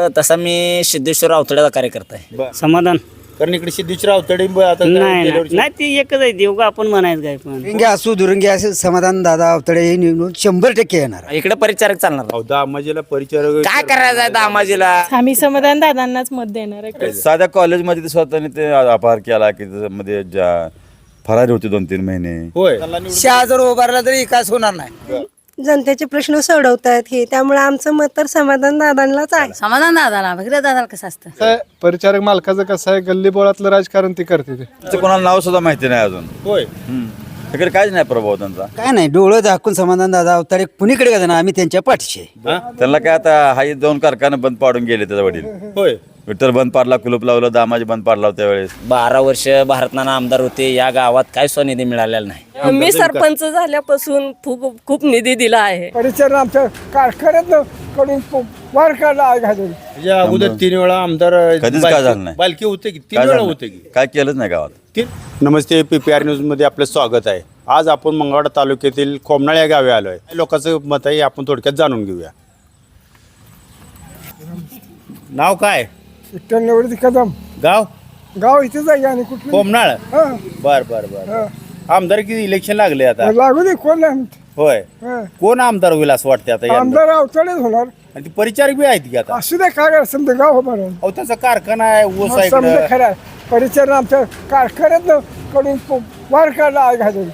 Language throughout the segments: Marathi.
तसा मी सिद्धेश्वर अवतड्याचा कार्यकर्ता आहे. बर. समाधान. कारण इकडे सिद्धेश्वर अवतडे ब- आता नाही गेल्या नाही. वर्षी- नाही ती एकच आहे. देऊ का आपण म्हणायचं काय पण. दुरंगी असू दुरंगी असे समाधान दादा अवतडे हे निवडून शंभर टक्के येणार. इकडे परिचारक चालणार. अहो, दामाजीला परिचारक काय करायचं आहे दामाजीला? आम्ही समाधान दादांनाच मत देणार आहे. साध्या कॉलेजमध्ये ते स्वतःने ते अपहार केला की त्याच्यामध्ये ज्या फरारी होती दोन तीन महिने. होय. शहा जर उभारला तरी विकास होणार नाही. जनतेचे प्रश्न सोडवतायत हे. त्यामुळे आमचं मत तर समाधान दादांनाच आहे. समाधान दादाला भगीरथ दादाला कसं असतं? परिचारक मालकाचं कसं आहे गल्ली बोळातलं राजकारण ते करते ते. त्याचं कोणाला नाव सुद्धा माहिती नाही अजून. होय. हम्म. तिकडे काहीच नाही प्रभाव त्यांचा. काय नाही डोळं दाखवून समाधान दादा अवतडे कुणीकडे का जाणार आम्ही त्यांच्या पाठीशी. आहे. त्यांना काय आता हाही दोन कारखाने बंद पाडून गेले त्याचा वडील. होय. विठ्ठल बंद पाडला कुलूप लावलं दामाजी बंद पाडला त्यावेळेस. बारा वर्ष भारतनाना आमदार होते या गावात काय स्वनिधी मिळालेला नाही. मी सरपंच झाल्यापासून खूप खूप निधी दिला आहे. परिचार आमच्या कारखान्यात कडून वार काढला घालून. म्हणजे अगोदर तीन वेळा आमदार कधीच काय झालं नाही. बालकी होते की? तीन काय वेळा? होते की? काय केलंच नाही गावात? नमस्ते पी पी आर न्यूजमध्ये आपलं स्वागत आहे. आज आपण मंगळवाडा तालुक्यातील खोमनाळ या गावी आलो आहे लोकांचं मत आहे आपण थोडक्यात जाणून घेऊया. नाव काय? विठ्ठल कदम गाव? गाव इथेच आहे आणि कुठलं खोमनाळ हं. बर बर बर. आमदार किती इलेक्शन लागले आता? लागू दे कोण नाही होय. हं. कोण आमदार होईल असं वाटतं आता यंदा? आमदार अवतडेच होणार. आणि ती परिचारक बी आहेत की आता? असू दे काय करा समजा गाव राहून अहो त्याचा कारखाना आहे ऊस आहे समजा इकडं. खरं आहे. परिचार आमच्या कारखान्यात कडून वार काढला घालून.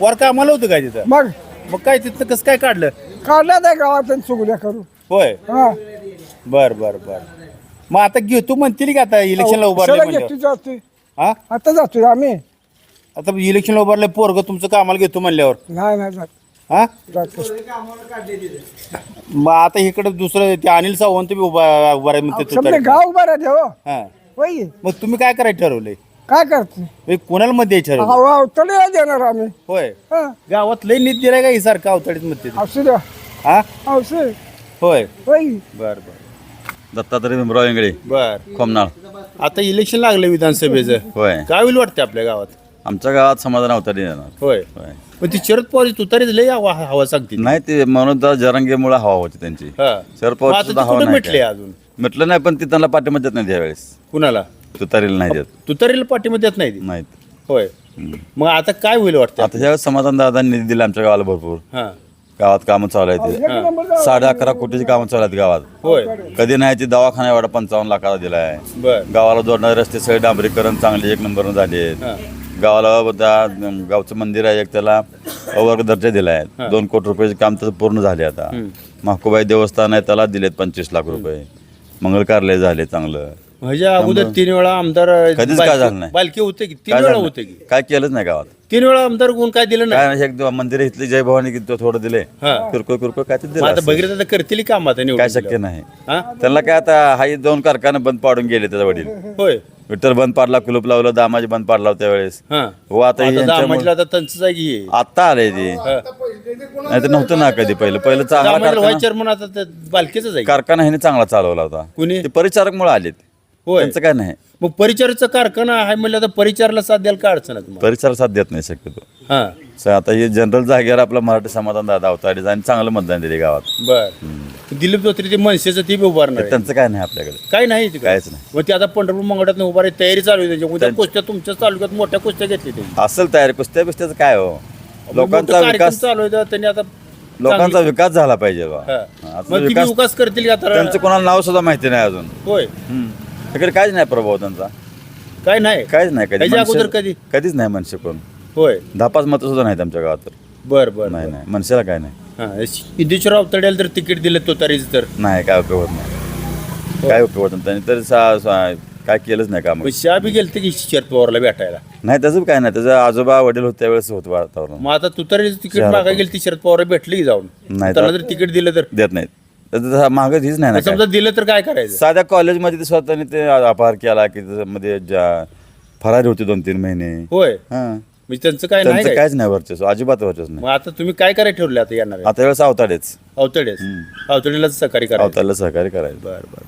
वर कामाला होतं काय तिथं? मग? मग काय तिथं कसं काय काढलं? काढला त्या गावात चुगल्या करून. होय. हा. बर बर बर. मग आता घेतो म्हणतील की आता इलेक्शनला उभारले म्हणल्यावर? हा? आता जातोय आम्ही. आता इलेक्शनला उभारले पोरग तुमचं कामाला घेतो म्हणल्यावर. नाही नाही जात. हा? जातो मग आता इकडे दुसरं ते अनिल सावंत बी उभा उभा आहे म्हणते समजा तुतारीत. गाव उभा राहते हो. हा. होय. मग तुम्ही काय करायचं ठरवलंय? काय करते म्हणजे कोणाला मध्ये ठरवलं अहो, देणार आम्ही. होय. हा. गावात लई नीट दिलाय का ही सारखं अवतडीत मध्ये हा? औषध होय. होय. बर बर. दत्तात्रय भीमराव इंगळे बर. खोमनाळ. आता इलेक्शन लागलं विधानसभेचं. होय. काय होईल वाटतं आपल्या गावात? आमच्या गावात समाधान अवतारी येणार. होय. होय. पण ती शरद पवार तुतारीच लई हवा हवा सांगते नाही ते तर जरंगीमुळे हवा होती त्यांची. हा. शरद पवार आता सुद्धा ती हवा कुठं नाही भेटले काय. अजून? म्हटलं नाही पण ती त्यांना पाठिंबा देत नाही यावेळेस. कुणाला? तुतारीला नाही देत. तुतारीला पाठिंबा देत नाही ती? नाहीत. होय. मग आता काय होईल वाटतं आता ह्यावेळेस समाधान दादा निधी दिला आमच्या गावाला भरपूर. हा. गावात कामं चालू आहेत. ते साडे अकरा कोटीची कामं चालू आहेत गावात. होय. कधी नाही ती दवाखाना एवढा पंचावन्न लाखाला दिला आहे बर. गावाला जोडणारे रस्ते सगळे डांबरीकरण चांगले एक नंबरनं झाले आहेत. गावाला त्या गावचं मंदिर आहे एक त्याला अवर्ग दर्जा दिला आहे दोन कोटी रुपयाचे काम त्याचं पूर्ण झाले आता. महाकुबाई देवस्थान आहे त्याला दिलेत पंचवीस लाख रुपये. मंगल कार्यालय झाले चांगलं. म्हणजे अगोदर तीन वेळा आमदार कधीच बालकी- काय झालं नाही. बालकी होते की? तीन काय वेळा झालं? होते की? काय केलंच नाही गावात. तीन वेळा आमदार कोण काय दिलं नाही काय नाही, एक मंदिर इथली जय भवानी किती थोडं दिले. हा. किरकोळ किरकोळ काय ते मग दिलं आता असेल. भगीरथ आता करतील काम आता निवडून काय शक्य? नाही. हा? त्यांना काय आता हाही दोन कारखाने बंद पाडून गेले त्याचा वडील. होय. विठ्ठल बंद पाडला कुलूप लावलं दामाजी बंद पाडला त्यावेळेस. हा. हो आता हे आता यांच्यामुळे- दामाजीला आता त्यांचं जागी आहे. आत्ता आलंय ते. हा. नाही तर नव्हतं ना कधी पहिलं. पहिलं चांगला दामाजीला कारखाना म्हणून आता बालकीच आहे कारखाना ह्याने चांगला चालवला होता. कुणी? ते परिचारक मुळे आलेत. होय. त्यांचं काय नाही. मग परिचारचा कारखाना आहे म्हणलं आता परिचारला साथ द्यायला काय अडचण आहे तुम्हाला? साथ देत नाही शक्यतो. हा. आता हे जनरल जागेवर आपला मराठी समाधान दादा होता आणि चांगलं मतदान दिले गावात. बर. दिलीप धोत्रे ते मनसेचं ती बी उभारणार आहे. त्यांचं काय नाही आपल्याकडे. काय नाही ते काहीच नाही. मग ते आता पंढरपूर मंगळात उभार तयारी चालू आहे त्याची. उद्या कुस्त्या तुमच्याच तालुक्यात मोठ्या कुस्त्या घेतली त्यांनी. असेल तयारी कुस्त्या बिस्त्याचं काय हो? लोकांचा विकास चालू आहे तर त्यांनी आता लोकांचा विकास झाला पाहिजे बा. हा. मग ती विकास विकास करतील का त्यांचं कोणाला नाव सुद्धा माहिती नाही अजून. होय. हम्म. तिकडे काहीच नाही प्रभाव त्यांचा. काय नाही. काहीच नाही कधी. त्याच्या अगोदर मनसे- कधी? कधीच नाही मनसे कोण. होय. दहा पाच मतं सुद्धा नाहीत आमच्या गावात तर. बर बर नाही नाही. मनसेला काय नाही. हा सिद्धेश्वरराव तड्याला तर तिकीट दिलं तो तरीच तर. नाही काय उपयोग होत नाही. काय उपयोग होत नाही. त्यांनी तर सा- सा- काय केलंच नाही काम. शहा बी गेलते की शरद पवारला भेटायला? नाही त्याचं काय नाही. त्याचं आजोबा वडील होते त्यावेळेस होतं वातावरण. मग आता तू तरी तिकीट मागा गेली ती शरद पवार भेटली की जाऊन? नाही त्याला तर- जर तिकीट दिलं तर? देत नाहीत. मागच हीच नाही ना काय. समजा दिलं तर काय करायचं? साध्या कॉलेजमध्ये ते स्वतःने ते अपहार केला की त्याच्यामध्ये ज्या फरारी होती दोन तीन महिने. होय. हां. म्हणजे त्यांचं काय नाही त्यांचं काय? काहीच नाही वर्चस्व अजिबात वर्चस्व नाही. मग आता तुम्ही काय करायला ठेवले आता येणार आता वेळेस अवताडेच. अवतडेच? अवतडेला सहकारी करायचं. अवतारला सहकार्य करायचं. बर बर.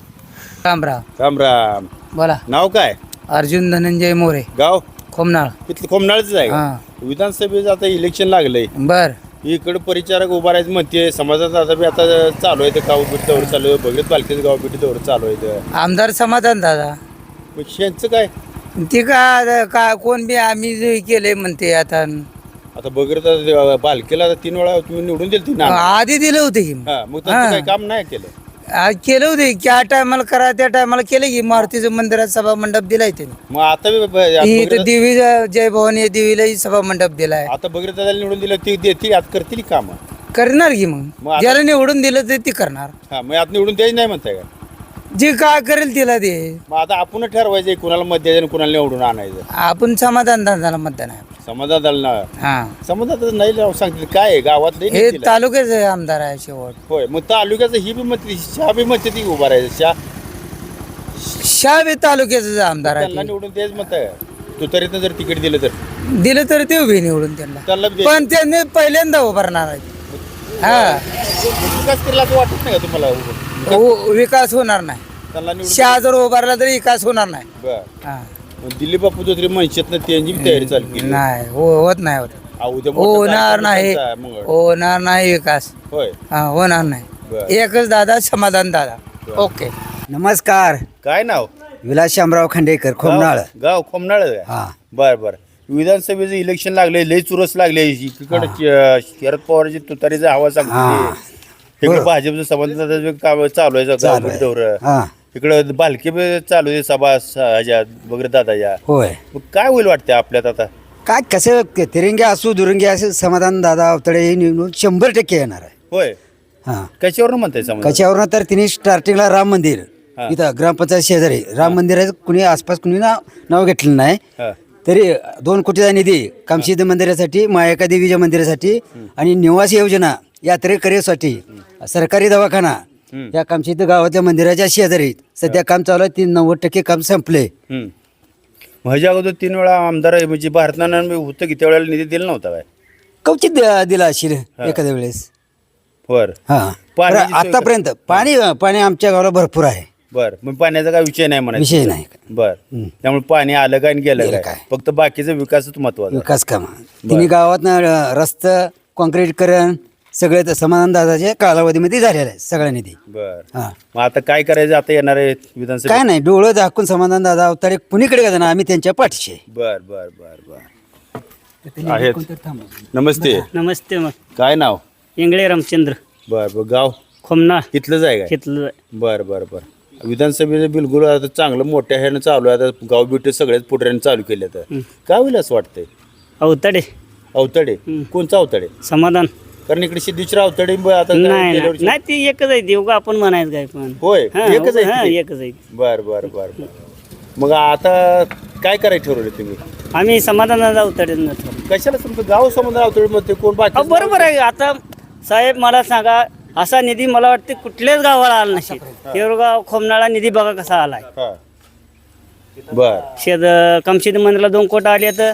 रामराव. राम राम बोला. नाव काय? अर्जुन धनंजय मोरे. गाव? खोमनाळ. तिथलं खोमनाळच आहे का? हा. विधानसभेचं आता इलेक्शन लागलंय. बर. इकडे परिचारक उभा राहायचं म्हणते समाजात आता बी आता चालू आहे ते गाव बिटी दौर चालू आहे. बघत पालखीचं गाव बिटी दौर चालू आहे. आमदार समाधान दादा. मग यांचं काय? ते का का कोण बी आम्ही जे केले म्हणते आता. आता बघत बालकेला आता तीन वेळा तुम्ही निवडून दिली ना? आधी दिलं होते की. हा मग त्यांचं काही काम नाही केलं. आ, केलं होते. त्या टायमाला करा त्या टायमाला केलं की मारुतीचं मंदिरात सभा मंडप दिलाय त्यांनी. मग आता बी ब- ही बघितलं- देवी जय भवानी देवीलाही सभा मंडप दिलाय. आता निवडून दिलं ती देतील आता करतील काम करणार की मग? मग आता- ज्याला निवडून दिलं ते ती करणार. हा मग आता निवडून द्यायचं नाही म्हणताय का? जे काय करेल तिला ते मग आता आपण ठरवायचं कुणाला मत द्यायचं आणि कुणाला निवडून आणायचं. आपण समाधान दादाला मतदान आहे समाजात हा. समाजात नाही राव सांगतील. काय आहे? गावात लई हे नेतील. तालुक्याचे आमदार आहे शेवट. होय मग तालुक्याचं ही बी मत शहा बी म्हणते ती उभा राहायचं. शहा शाबे तालुक्याचे आमदार त्यांना आहे निवडून द्यायच मत आहे. तू तरीतनं जर तिकीट दिलं तर. दिलं तर ते उभे निवडून त्यांना. बी द्यायचं. पण त्यांनी पहिल्यांदा उभारणार आहे. हा. विकास केला असं वाटत नाही का तुम्हाला? उ- विकास होणार नाही. त्यांना निवडून शहा जर उभारला तरी विकास होणार नाही. बरं. हा. दिलीप बापू चौधरी मनशेत त्यांची बी तयारी चालू केली. नाही हो होत नाही होत. आ, उद्या मोठा होणार कार्यक्रम नाही. त्यांचा आहे मंगळ. होणार नाही विकास. होय. हा होणार नाही. एकच दादा समाधान दादा. ओके. नमस्कार. काय नाव? विलास शामराव खांडेकर खोमनाळ. गाव- गाव खोमनाळ आहे? हा. बर बर. विधानसभेचं इलेक्शन लागले लई चुरस लागले इकडे शरद पवारची तुतारीचा हवा हा. सांगते इकडे भाजपचं संबंधाचं काम चालू आहे चालू आहे. दौर हा. इकडे बालके बी चालू आहे सभा ह्याच्या वगैरे दादाच्या होय. मग काय होईल वाटतं आपल्यात आता? काय कसं तिरंगी असू दुरंगी असं समाधान दादा अवतडे हे निवडून शंभर टक्के येणार आहे. होय. हा. कशावर म्हणताय कशावरनं? तर तिने स्टार्टिंगला राम मंदिर हा. इथं ग्रामपंचायत शेजारी. राम मंदिराचं कुणी आसपास कुणी नाव नाव घेतलं नाही. हा. तरी दोन कोटीचा निधी कामसिद्ध मंदिरासाठी मायाका देवीच्या मंदिरासाठी आणि निवास योजना यात्रेकरीसाठी सरकारी दवाखाना या कामसिद्ध गावाच्या मंदिराच्या शेजारी सध्या काम चालू आहे ती नव्वद टक्के काम संपले. हम्म. ह्याच्या अगोदर तीन वेळा आमदार आहे म्हणजे भारतानं होतं की त्यावेळेला निधी दिला नव्हता काय? कवचित दिला असेल एखाद्या वेळेस. बर. हा. पाण्याची सोय आतापर्यंत पाणी पाणी आमच्या गावाला भरपूर आहे. बर. मग पाण्याचा काय विषय नाही म्हणायचा विषय नाही. बर. त्यामुळे पाणी आलं काय आणि गेलं गेलं काय? काय. फक्त बाकीचं विकासच महत्त्वाचा विकास काम. तिन्ही गावात रस्ता कॉन्क्रीटकरण सगळे तर समाधान दादाच्या कालावधीमध्ये झालेलं आहे सगळ्या निधी बर. हा. मग आता काय करायचं? आता येणार आहे विधानसभा काय नाही डोळं दाखवून समाधान दादा अवतारे कुणीकडे का जाणार आम्ही त्यांच्या पाठीशी आहे. बर बर बर बर. आहेत. नमस्ते. नमस्ते मग. काय नाव? इंगळे रामचंद्र. बर बर गाव? खोमना. इथलंच आहे काय घेतलं बर बर बर. विधानसभेचं बिलकुल आता चांगलं मोठ्या ह्यानं चालू आहे. आता गाव बिटे सगळ्याच पुढऱ्यानं चालू केले तर काय होईल असं वाटतंय? अवताडे. अवतडे? कोणचा अवतडे? समाधान. कारण इकडे सिद्धेश्वर अवतडे ब- आता नाही गेल्या नाही. वर्षी- नाही ती एकच आहे देवगा आपण म्हणायचं काय पण. होय हा, एकच हा, आहे एकच आहे बर बर बर बर. मग आता काय करायचं ठरवलं तुम्ही? आम्ही समाधानाचा अवताडे नव्हतो. कशाला तुमचं गाव संबंध अवतडे मध्ये कोण बाकी अहो, बरोबर आहे. आता साहेब मला सांगा असा निधी मला वाटते कुठल्याच गावाला आला नसेल. देवगाव खोमनाळा निधी बघा कसा आलाय. हा. बर. शेत कमशेद मंदिरला दोन कोट आले तर.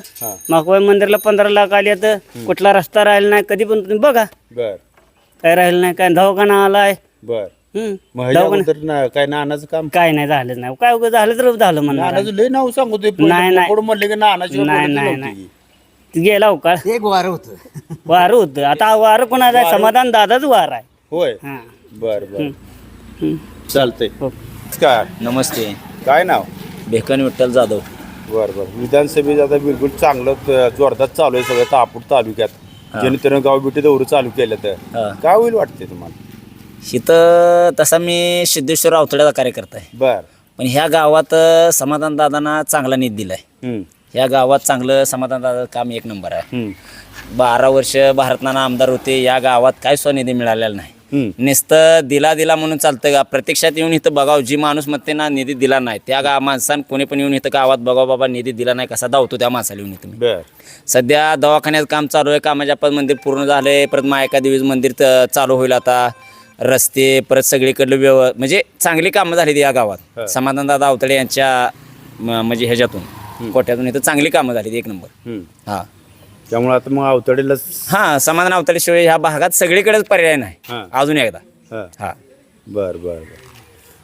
माकवाई मंदिरला पंधरा लाख आले तर कुठला रस्ता राहिला नाही कधी पण तुम्ही बघा. बर. काय राहिलं नाही काय दवाखाना आलाय. बर. काय नानाचं काम? काय नाही झालं नाही. काय झालं तर झालं म्हणणार नानाचं लय नाव सांगतोय. नाही, नाही. कोण म्हणले की नाही नाही. नाही. गेला हो का एक वारं होतं. वार होत. आता वार कोणाचा? समाधान दादाच वार आहे. होय. हा. बर बर. चालतंय. हो. काय नमस्ते. काय नाव? भेकन विठ्ठल जाधव. बर बर. विधानसभेत आता बिलकुल चांगलं जोरदार चालू आहे सगळं तापूर तालुक्यात. जेणेकरून गाव बिटे दौरे चालू केलं तर. हा. काय होईल वाटते तुम्हाला? इथं तसा मी सिद्धेश्वर अवतड्याचा कार्यकर्ता आहे. बर. पण ह्या गावात अ, समाधान दादांना चांगला निधी दिलाय. हम्म, ह्या गावात चांगलं समाधान दादा काम एक नंबर आहे. हम्म, बारा वर्ष भारतनाना आमदार होते या गावात काय स्वनिधी मिळालेला नाही. नुसतं दिला दिला म्हणून चालतं का? प्रत्यक्षात येऊन इथं बघाव. जी माणूस म्हणते ना निधी दिला नाही. त्या गा माणसानं कोणी पण येऊन इथं गावात बघाव बाबा निधी दिला नाही कसा धावतो त्या माणसाला येऊन इथं मी. सध्या दवाखान्यात काम चालू आहे. कामाच्या मंदिर पूर्ण झालंय. परत मायका देवीचं मंदिर त- चालू होईल आता. रस्ते परत सगळीकडलं व्यव म्हणजे चांगली कामं झाली या गावात. समाधान दादा अवतडे यांच्या म- म्हणजे ह्याच्यातून कोट्यातून इथं चांगली कामं झाली एक नंबर. हम्म. हां. त्यामुळे आता मग अवतडेला हां समाधान अवतडेशिवाय ह्या भागात सगळीकडेच पर्याय नाही. हां. अजून एकदा. हा. हां. बर बर बर.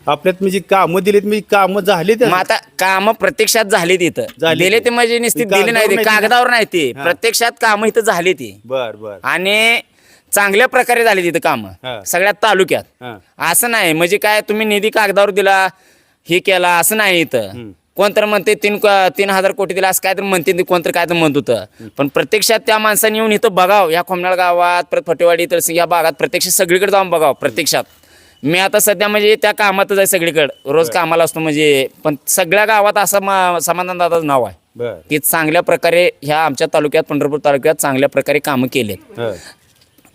आपल्यात म्हणजे कामं दिलीत म्हणजे कामं झाली मग आता कामं प्रत्यक्षात झाली तिथं झाली दिले ती. म्हणजे नुसती ती दिली नाही कागदावर नाही ती. कागदावर नाही ती. हां. प्रत्यक्षात कामं इथं झाली ती. बर बर. आणि चांगल्या प्रकारे झाली तिथं हा. कामं सगळ्या तालुक्यात. हां. असं नाही म्हणजे काय तुम्ही निधी कागदावर दिला हे केला असं नाही इथं. कोणतर म्हणते तीन तीन हजार कोटी दिला असं काय तर म्हणते ते कोणतर काय तर म्हणत होतं. पण प्रत्यक्षात त्या माणसाने येऊन इथं बघावं. या खोमनाळ गावात परत फटेवाडी तर या भागात प्रत्यक्ष सगळीकडे जाऊन बघावं प्रत्यक्षात. मी आता सध्या म्हणजे त्या कामातच आहे सगळीकडे. रोज कामाला असतो म्हणजे पण सगळ्या गावात असं समाधान दादाचं नाव आहे. की चांगल्या प्रकारे ह्या आमच्या तालुक्यात पंढरपूर तालुक्यात चांगल्या प्रकारे कामं केलेत.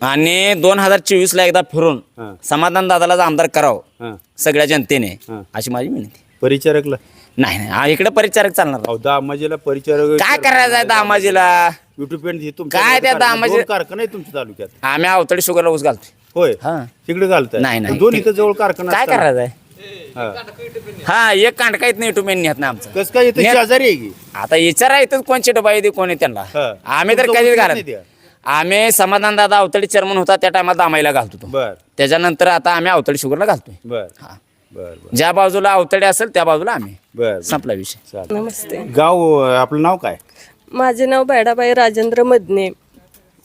आणि दोन हजार चोवीसला एकदा फिरून. समाधान दादालाच आमदार करावं. सगळ्या जनतेने. अशी माझी विनंती परिचारकला? नाही नाही. हा, इकडे परिचारक चालणार. अहो दामाजीला परिचारक काय करायचं आहे दामाजीला? युट्यूब काय त्या दामाजी- कारखाना आहे तुमच्या तालुक्यात. आम्ही अवतडी शुगरला ऊस घालतोय. होय? हां. तिकडे घालताय? नाही, नाही. दोन इथं जवळ कारखाना काय असताना. करायचं आहे? हां. हा एक कांडका येत नाही युट्यूब नेत नाही आमचं. कसं काय इथं नेत- शेजारी आहे की? आता विचारा इथं कोणची डबा येते कोणी त्यांना? हा. आम्ही तर तुमचं कधीच घालत? आम्ही समाधान दादा अवतडी चेअरमन होता त्या टायमाला दामाईला घालतो तो बर. त्याच्यानंतर आता आम्ही अवतडी शुगरला घालतोय. बर. हा. बर बर. ज्या बाजूला अवतडे असेल त्या बाजूला आम्ही. बर संपला विषय. चालेल. नमस्ते. गाव अं, आपलं नाव काय? माझे नाव बॅडाबाई राजेंद्र मदने.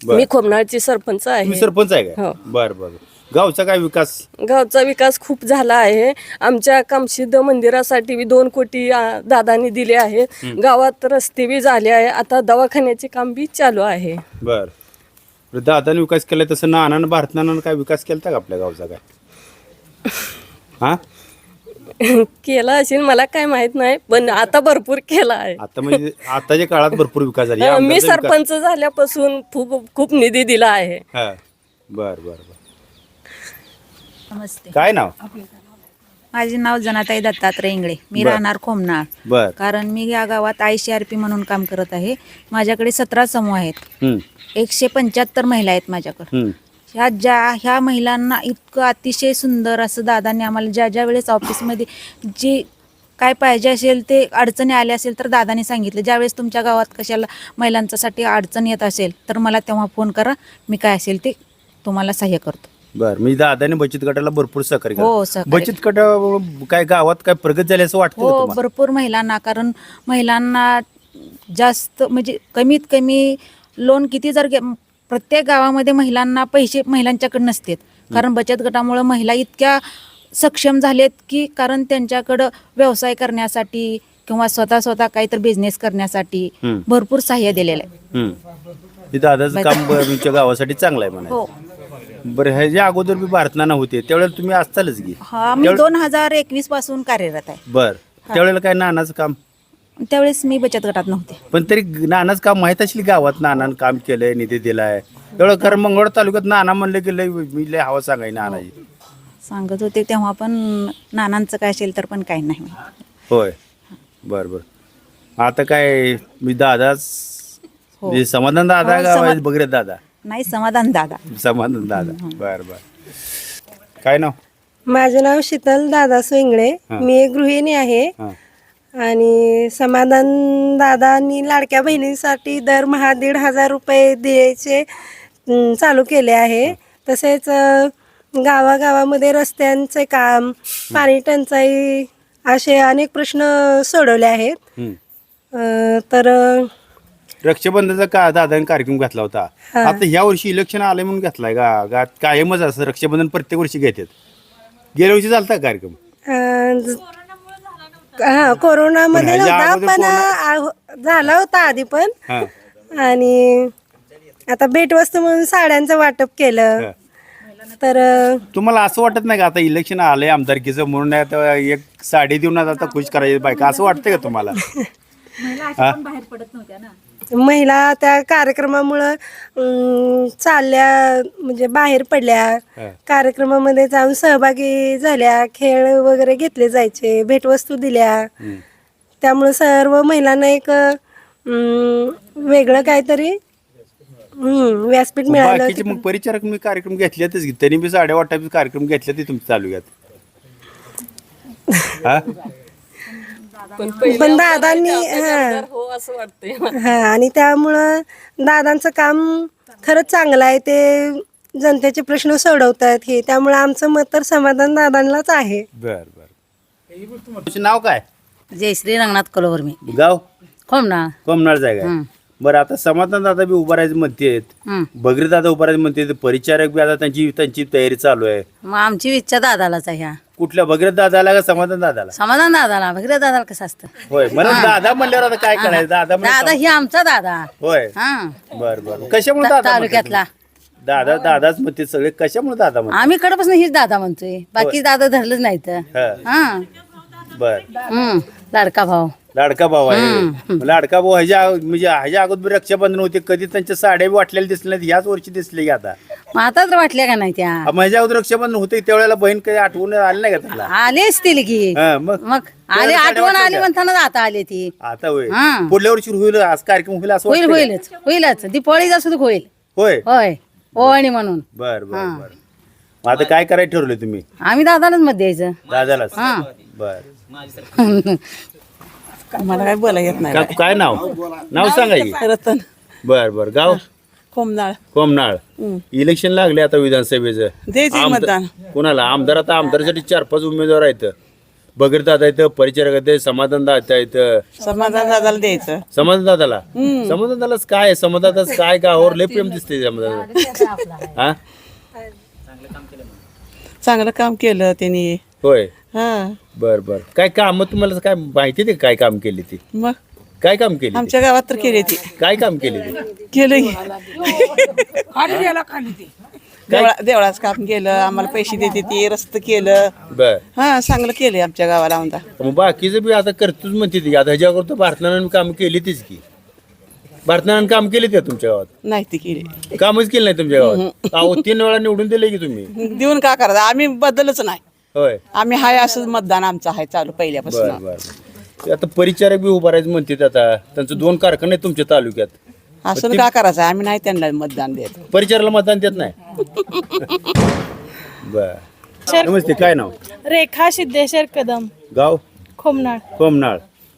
बर. मी खोमनाळची सरपंच तुम्ही आहे सरपंच आहे काय हो. बर बर. गावचा काय विकास? गावचा विकास खूप झाला आहे. आमच्या कामसिद्ध मंदिरासाठी बी दोन कोटी आ, दादांनी दिले आहेत गावात रस्ते बी झाले आहे. आता दवाखान्याचे काम बी चालू आहे. बर. दादाने विकास केलाय तसं नानानं भारत नानानं काय विकास केला का आपल्या गावचा काय? हा? केला असेल मला काय माहीत नाही पण आता भरपूर केला आहे. आता म्हणजे आताच्या काळात भरपूर विकास झाला. या मी आमदारचा विकास- सरपंच झाल्यापासून खूप खूप निधी दिला आहे. हा. बर बर बर. नमस्ते. काय नाव? माझे नाव जनाताई दत्तात्रय इंगळे. मी बर. राहणार खोमनाळ. बर. कारण मी या गावात आय सी आर पी म्हणून काम करत आहे. माझ्याकडे सतरा समूह आहेत. हम्म, एकशे पंच्याहत्तर महिला आहेत माझ्याकडे. हम्म, ह्या ज्या ह्या महिलांना इतकं अतिशय सुंदर असं दादांनी आम्हाला ज्या ज्या वेळेस ऑफिसमध्ये जे काय पाहिजे असेल ते अडचणी आल्या असेल तर दादाने सांगितलं ज्यावेळेस तुमच्या गावात कशाला महिलांच्यासाठी अडचण येत असेल तर मला तेव्हा फोन करा मी काय असेल ते तुम्हाला सहाय्य करतो बर मी दादाने बचत गटाला भरपूर सहकार्य हो. सहकार्य. बचत गट काय गावात काय प्रगत झाली असं वाटतं का हो तुम्हाला? भरपूर महिलांना कारण महिलांना जास्त म्हणजे कमीत कमी लोन किती जर घे- प्रत्येक गावामध्ये महिलांना पैसे महिलांच्याकडे नसतात. कारण बचत गटामुळं महिला इतक्या सक्षम झालेत की कारण त्यांच्याकडं व्यवसाय करण्यासाठी किंवा स्वतः स्वतः काहीतरी बिझनेस करण्यासाठी. भरपूर सहाय्य दिलेलं आहे. दादाचं काम ब- तुमच्या गावासाठी चांगलं आहे हो. बरं ह्याच्या अगोदर मी भारतनाना होते त्यावेळेला तुम्ही असतालच की हा मी दोन हजार एकवीसपासून कार्यरत आहे. बर त्यावेळेला काय नानाचं काम? त्यावेळेस मी बचत गटात नव्हते. पण तरी नानाचं काम माहीत असेल गावात नानानं काम केलंय निधी दिलाय. एवढं खरं मंगळ तालुक्यात नाना म्हणलं की लय मी लय हवा सांगाय नानाची सांगत होते तेव्हा पण नानांचं काय असेल तर पण काही नाही. होय. बर बर. आता काय मी दादाच हो. म्हणजे समाधान दादा हो, गाव आहे समा- बगरे दादा? नाही समाधान दादा. समाधान दादा. बर बर. काय नाव? माझं नाव शीतल दादा सोंगळे हा. मी एक गृहिणी आहे. हां. आणि समाधान दादांनी लाडक्या बहिणीसाठी दरमहा दीड हजार रुपये द्यायचे चालू केले आहे. तसेच गावागावामध्ये रस्त्यांचे काम पाणी टंचाई असे अनेक प्रश्न सोडवले आहेत. अं, तर रक्षाबंधनचा का दादाने कार्यक्रम घेतला होता. आता ह्या वर्षी इलेक्शन आलंय म्हणून घेतलाय का? गा कायमच असं रक्षाबंधन प्रत्येक वर्षी घेतात? गेल्या वर्षी झालता कार्यक्रम? अं, ज- हा कोरोनामध्ये पण ह्याच्या नव्हता अगोदर पण कोरोना- आ- झाला होता आधी पण. हा. आणि आता भेटवस्तू म्हणून साड्यांचं वाटप केलं. हा. तर तुम्हाला असं वाटत नाही का आता इलेक्शन आलंय आमदारकीचं म्हणून आता एक साडी देऊन आता खुश करायची बायका असं वाटतंय का तुम्हाला? हा? महिला त्या कार्यक्रमामुळं चालल्या म्हणजे बाहेर पडल्या. कार्यक्रमामध्ये जाऊन सहभागी झाल्या खेळ वगैरे घेतले जायचे भेटवस्तू दिल्या. त्यामुळं सर्व महिलांना एक वेगळं काहीतरी व्यासपीठ मिळालं मग परिचारक मी कार्यक्रम घेतल्यातच त्यांनी बी साड्या वाटायचे कार्यक्रम घेतले ते तुमच्या तालुक्यात हा? पण दादांनी हा. हो असं वाटतंय हा आणि त्यामुळं दादांचं काम खरंच चांगलं आहे. ते जनतेचे प्रश्न सोडवतात हे. त्यामुळे आमचं मत तर समाधान दादांनाच आहे. बर बर. तुमचं नाव काय? जयश्री रंगनाथ कलोवर मी. गाव? खोमना कोमनाळ जागा बरं आता समाधान दादा बी उभा राहायचं म्हणतेत. बगरी दादा उभा राहायचं म्हणते परिचारक बी आता त्यांची त्यांची तयारी चालू आहे. मग आमची इच्छा दादालाच आहे ह्या कुठल्या बगरी दादाला का समाधान दादाला? समाधान दादाला वगैरे दादाला कसं असतं? होय मला दादा म्हणल्यावर आता काय करायचं? दादा म्हणजे दादा ही आमचा दादा. होय. हा. बर बर. कशामुळे दादा म्हणतात तालुक्यातला? दादा दादाच म्हणते सगळे. कशामुळे दादा म्हणतात आम्ही कडपासून हीच दादा म्हणतोय. बाकी दादा धरलंच नाही तर हा, हा. बर. हम्म. लाडका भाऊ. लाडका भाऊ आहे. लाडका भाऊ ह्याच्या म्हणजे ह्याच्या अगोदर रक्षाबंधन होते कधी त्यांच्या साड्या बी वाटलेल्या दिसल्या नाहीत ह्याच वर्षी दिसले की आता. मग आता तर वाटल्या का नाही त्या? मग ह्याच्या अगोदर रक्षाबंधन होते त्यावेळेला बहीण काही आठवून आली नाही का त्याला आले असतील की. हा, मग मग आले आठवण आली? म्हणताना आता आले ती. आता होय. हा. पुढल्या वर्षी होईल आज कार्यक्रम होईल असं होईल वाटतंय का? होईलच होईलच. दीपावळीचा सुद्धा होईल. होय. होय. ओवाळणी म्हणून. बर बर बर. मग आता काय करायचं ठरवलं तुम्ही? आम्ही दादालाच मत द्यायचं. दादालाच. बर. मला काय बोला येत नाही का- काय नाव? नाव सांगा की. रतन. बर बर. गाव? कोमनाळ. कोमनाळ. इलेक्शन लागले आता विधानसभेचं. द्यायचं मतदान. कोणाला? आमदार आता आमदारासाठी चार पाच उमेदवार आहेत. बगीर दादा येतं परिचारक समाधान दादा येतं समाधान दादाला द्यायचं. समाधान दादाला? समाधान दादाच काय? समाधान दादाच काय? गावावर लय प्रेम दिसते समाधान हा? चांगलं काम केलं त्यांनी. होय. हा. बर बर. काय काम तुम्हाला काय माहिती आहे काय काम केली ती? मग? काय काम केली ती? आमच्या गावात तर केली ती. काय काम केली ती? केलं देवळा देवळाचं काम केलं आम्हाला पैसे देते ती रस्त केलं. बर. हा चांगलं केलंय आमच्या गावाला आमदार. मग बाकीचं बी आता करतोच म्हणते ती. आता ह्याच्यावर तर भारतनारायण काम केली तीच की. भारतनारायण काम केले ते तुमच्या गावात? नाही ती केली. कामच केलं नाही तुमच्या गावात? अहो तीन वेळा निवडून दिले की तुम्ही. देऊन का करायचं आम्ही बदलच नाही. होय. आम्ही हाय असं मतदान आमचं आहे चालू बर पहिल्यापासून बर. ते आता परिचारक बी उभा राहायचं म्हणते आता. त्यांचं दोन कारखाने आहेत तुमच्या तालुक्यात. असं का करायचं? आम्ही नाही त्यांना मतदान देत. परिचाराला मतदान देत नाही? बर. नमस्ते काय नाव? रेखा सिद्धेश्वर कदम. गाव? खोमनाळ. कोमनाळ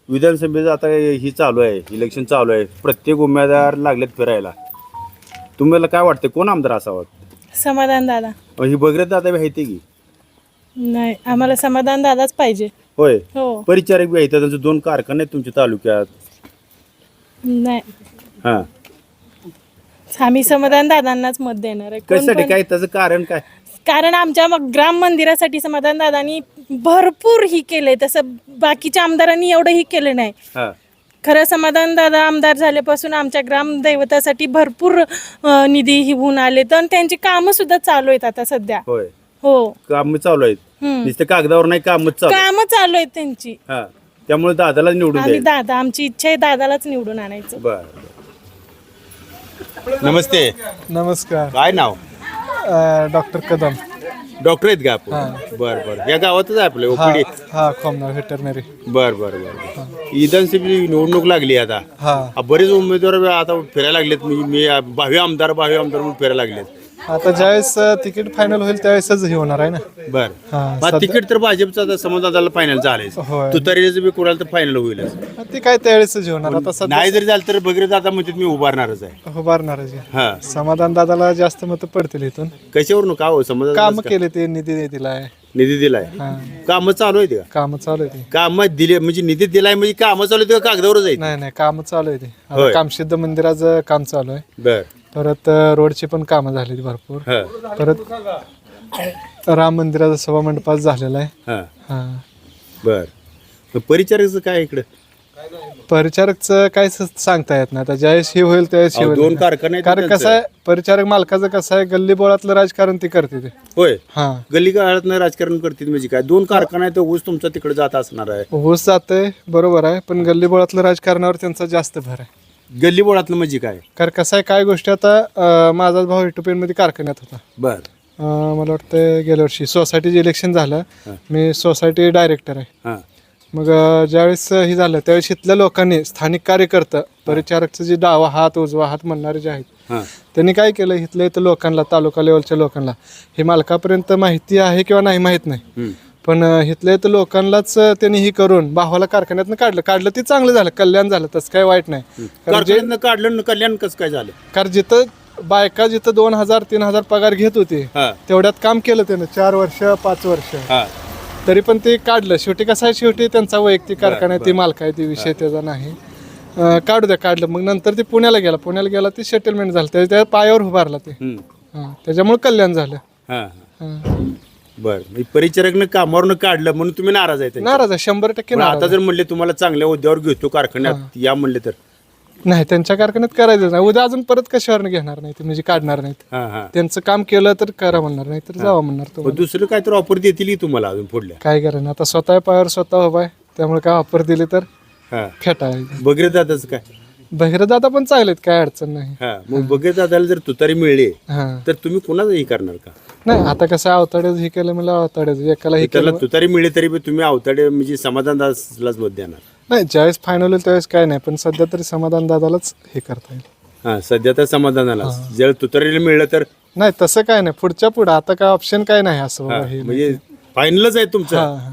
विधानसभेचं आता ही चालू आहे. इलेक्शन चालू आहे. प्रत्येक उमेदवार लागलेत फिरायला. तुम्हाला काय वाटतं कोण आमदार असावा? समाधान दादा. मग ही बगरत दादा बी आहे ते की? नाही आम्हाला समाधान दादाच पाहिजे. होय? हो. परिचारक बी आहेत त्यांचं दोन कारखाने आहेत तुमच्या तालुक्यात. नाही. हां. आम्ही समाधान दादांनाच मत देणार आहे. कोण कशासाठी? पण- काय त्याचं कारण काय? कारण आमच्या मग ग्राम मंदिरासाठी समाधान दादांनी भरपूर ही केलंय. तसं बाकीच्या आमदारांनी एवढं ही केलं नाही. हां. खरं समाधान दादा आमदार झाल्यापासून आमच्या ग्रामदैवतासाठी भरपूर अं, निधी ही होऊन आले तर त्यांची कामं सुद्धा चालू आहेत आता सध्या. होय. हो. काम चालू आहेत. हम्म. नुसतं कागदावर नाही कामच चालू कामं चालू आहेत त्यांची. हां. त्यामुळे दादाला निवडून आम्ही द्यायचं दादा आमची इच्छा आहे दादालाच निवडून आणायचं. बर नमस्ते. नमस्कार. काय नाव? डॉक्टर कदम. डॉक्टर आहेत का आपण? बर बर. या गावातच आहे आपलं ओपीडी? हा खोमनाळ व्हेटरनरी बर बर बर विधानसभेची निवडणूक लागली आता. हा. आ, बरेच उमेदवार आता फिरायला लागलेत. मी मी भावी आमदार भावी आमदार म्हणून फिरायला लागलेत. आता ज्यावेळेस तिकीट फायनल होईल त्यावेळेसच हे होणार आहे ना? बर. हा, मग सध्या- तिकीट तर भाजपचं आता समाजाला फायनल झालंय. होय. तुतारीचं बी कोणाला तर फायनल होईलच. ते काय त्यावेळेसच हे होणार. आता सध्या नाही जरी झालं तर बगैरे आता म्हणतात मी उभारणारच आहे. उभारणारच आहे. हा. समाधान दादाला जास्त मत पडतील इथून. कशावरून? का हो? काम समाज केले ते निधी दिलाय निधी दिलाय? हा. काम चालू आहे का? काम चालू आहे ते काम दिले म्हणजे निधी दिलाय म्हणजे काम चालू आहे का? कागदावरच आहे नाही नाही काम चालू आहे ते आता होय. कामसिद्ध मंदिराचं काम चालू आहे. बर. परत रोडची पण कामं झाली भरपूर. परत राम मंदिराचा सभा मंडपात झालेला आहे. हा. बर. परिचारकचं काय इकडं? परिचारकचं काय स- सांगता येत नाही. आता ज्यावेळेस हे होईल त्यावेळेस होईल. दोन कारखाने आहेत कारण. कसं आहे परिचारक मालकाचं कसं आहे गल्ली बोळातलं राजकारण ते करते ते. होय. हा. गल्ली काळात राजकारण करतील म्हणजे काय? दोन कारखाना आहे ऊस तुमचा तिकडे जात असणार आहे. ऊस जाते बरोबर आहे. पण गल्ली बोळातलं राजकारणावर त्यांचा जास्त भर आहे. गल्ली बोळातलं म्हणजे काय? कारण कसं आहे काय गोष्टी आता अं, माझा भाऊ मध्ये कारखान्यात होता. बर. अं, मला वाटतं गेल्या वर्षी सोसायटीचे इलेक्शन झालं. मी सोसायटी डायरेक्टर आहे. हा. मग अं, ज्यावेळेस हे झालं त्यावेळेस इथल्या लोकांनी स्थानिक कार्यकर्ता परिचारकचं जे डावा हात उजवा हात म्हणणारे जे आहेत हा. त्यांनी काय केलं? इथल्या इथं लोकांना तालुका लेवलच्या लोकांना हे मालकापर्यंत माहिती आहे किंवा नाही माहीत नाही. हम्म. पण इथल्या इथं लोकांनाच त्यांनी ही करून भावाला कारखान्यातनं काढलं. काढलं ते चांगलं झालं. कल्याण झालं. तसं काय वाईट नाही. कारण जे कारखान्यातनं काढलं कल्याण कसं काय झालं? कारण जिथं बायका जिथं दोन हजार तीन हजार पगार घेत होते हा. तेवढ्यात काम केलं त्यानं. चार वर्ष पाच वर्ष. हा. तरी पण ते काढलं. शेवटी कसं आहे शेवटी त्यांचा वैयक्तिक कारखाना आहे ती मालक आहे ती विषय त्याचा नाही. अं, काढू द्या काढलं. मग नंतर ते पुण्याला गेला. पुण्याला गेला ते सेटलमेंट झालं. त्या त्या पायावर उभारला ते. हम्म. हां. त्याच्यामुळे कल्याण झालं. हा. हां. बर. परिचारकनं कामावरनं काढलं म्हणून तुम्ही नाराज आहे त्यांच्यावर. नाराज आहे. शंभर टक्के पण नाराज आता जर म्हणले तुम्हाला चांगल्या उद्यावर घेतो कारखान्यात या म्हणले तर. नाही त्यांच्या कारखान्यात करायचं नाही उद्या अजून परत कशावर घेणार नाही ते म्हणजे काढणार नाहीत. हा हा. त्यांचं काम केलं तर करा म्हणणार नाही तर जावा म्हणणार मग दुसरं काय तर ऑफर देतील की तुम्हाला अजून पुढल्या? काय करा आता स्वतः पायावर स्वतः उभा आहे. त्यामुळे काय वापर दिले तर हा. फेटा आहे. बगरे दादाच काय? बहिरत आता पण चालेत काय अडचण नाही. हा मग दादाला जर तुतारी मिळली हा. तर तुम्ही कुणाचं हे करणार का? नाही आता कसं अवताडेच हे केलं मला अवताडेच एकाला हे त्याला केलं तुतारी मिळली तरी बी तुम्ही अवताडे म्हणजे समाधान दासलाच मत देणार. नाही ज्यावेळेस फायनल होईल त्यावेळेस काय नाही पण सध्या तरी समाधान दादालाच हे करता येईल. हा सध्या तर समाधानाला जर तुतारीला मिळलं तर? नाही तसं काय नाही पुढच्या पुढं आता काय ऑप्शन काय नाही असं हे म्हणजे फायनलच आहे तुमचं. हा, हा.